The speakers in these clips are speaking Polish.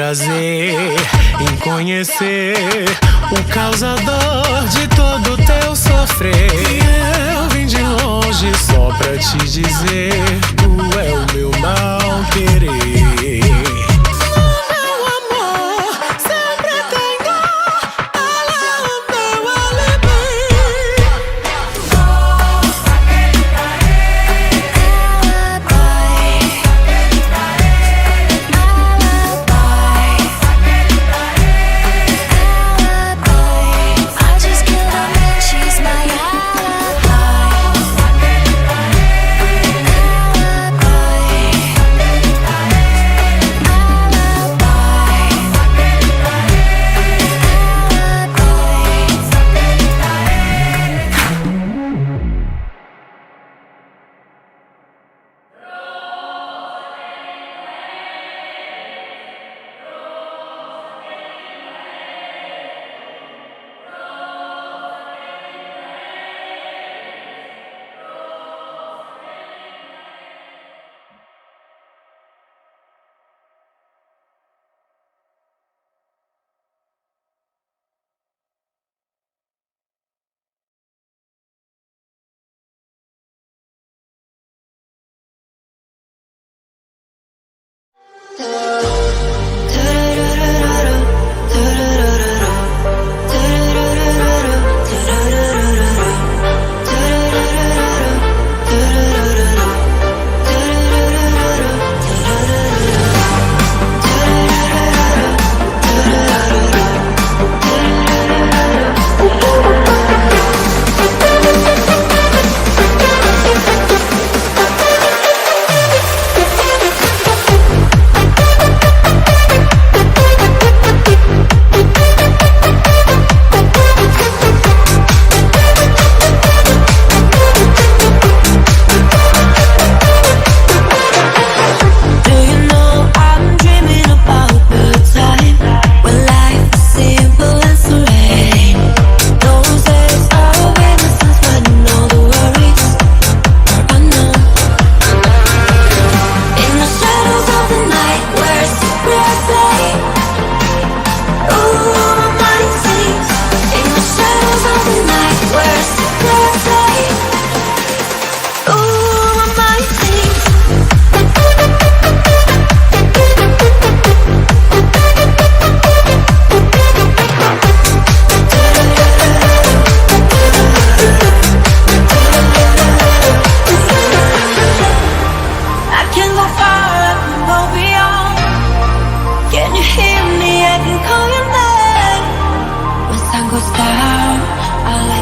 prazer em conhecer o causador de todo teu sofrer. E eu vim de longe só pra te dizer: tu é o meu mal querer. Oh.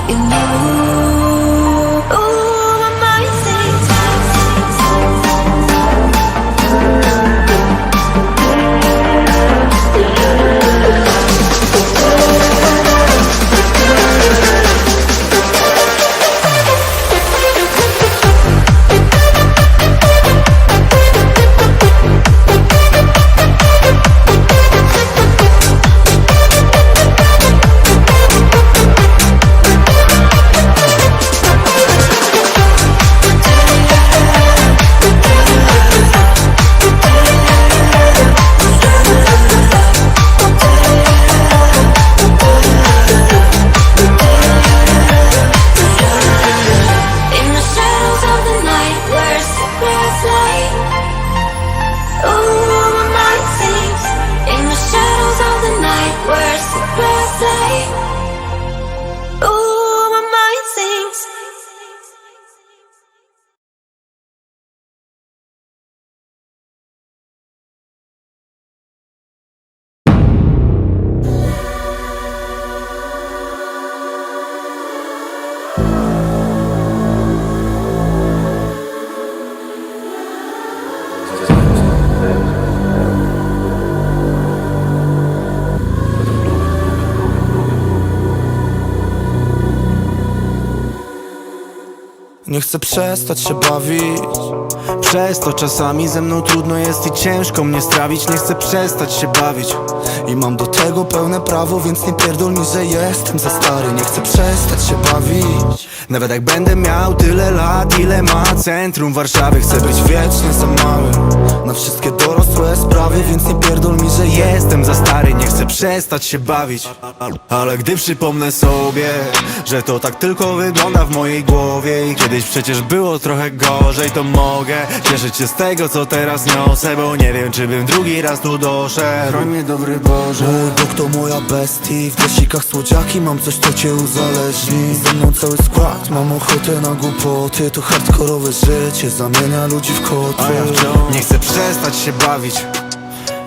You know. Nie chcę przestać się bawić. Przez to czasami ze mną trudno jest i ciężko mnie strawić. Nie chcę przestać się bawić. I mam do tego pełne prawo, więc nie pierdol mi, że jestem za stary. Nie chcę przestać się bawić. Nawet jak będę miał tyle lat, ile ma centrum Warszawy Chcę być wiecznie za mały Na wszystkie dorosłe sprawy, więc nie pierdol mi, że jestem za stary przestać się bawić. Ale gdy przypomnę sobie, że to tak tylko wygląda w mojej głowie I kiedyś przecież było trochę gorzej, to mogę Cieszyć się z tego, co teraz niosę Bo nie wiem, czy bym drugi raz tu doszedł. Broń mnie, dobry Boże. Mój Bóg to moja bestii. W desikach słodziaki mam coś, co cię uzależni. Ze mną cały skład, mam ochotę na głupoty. To hardkorowe życie, zamienia ludzi w koty Nie chcę przestać się bawić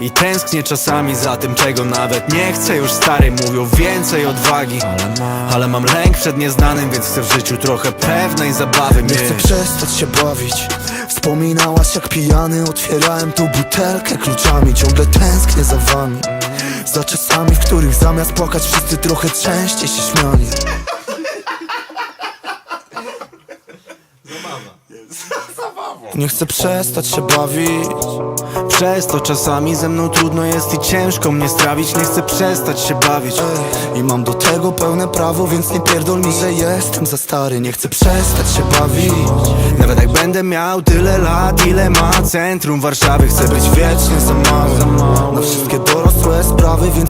i tęsknię czasami za tym, czego nawet nie chcę. Już stary mówią więcej odwagi. Ale mam lęk przed nieznanym, więc chcę w życiu trochę pewnej zabawy Nie chcę przestać się bawić. Wspominałaś jak pijany Otwierałem tą butelkę kluczami. Ciągle tęsknię za wami. Za czasami, w których zamiast płakać Wszyscy trochę częściej się śmiali Nie chcę przestać się bawić. Przez to czasami ze mną trudno jest i ciężko mnie strawić. Nie chcę przestać się bawić. I mam do tego pełne prawo, więc nie pierdol mi, że jestem za stary. Nie chcę przestać się bawić. Nawet jak będę miał tyle lat, ile ma centrum Warszawy Chcę być wiecznie za mały Na wszystkie dorosłe sprawy, więc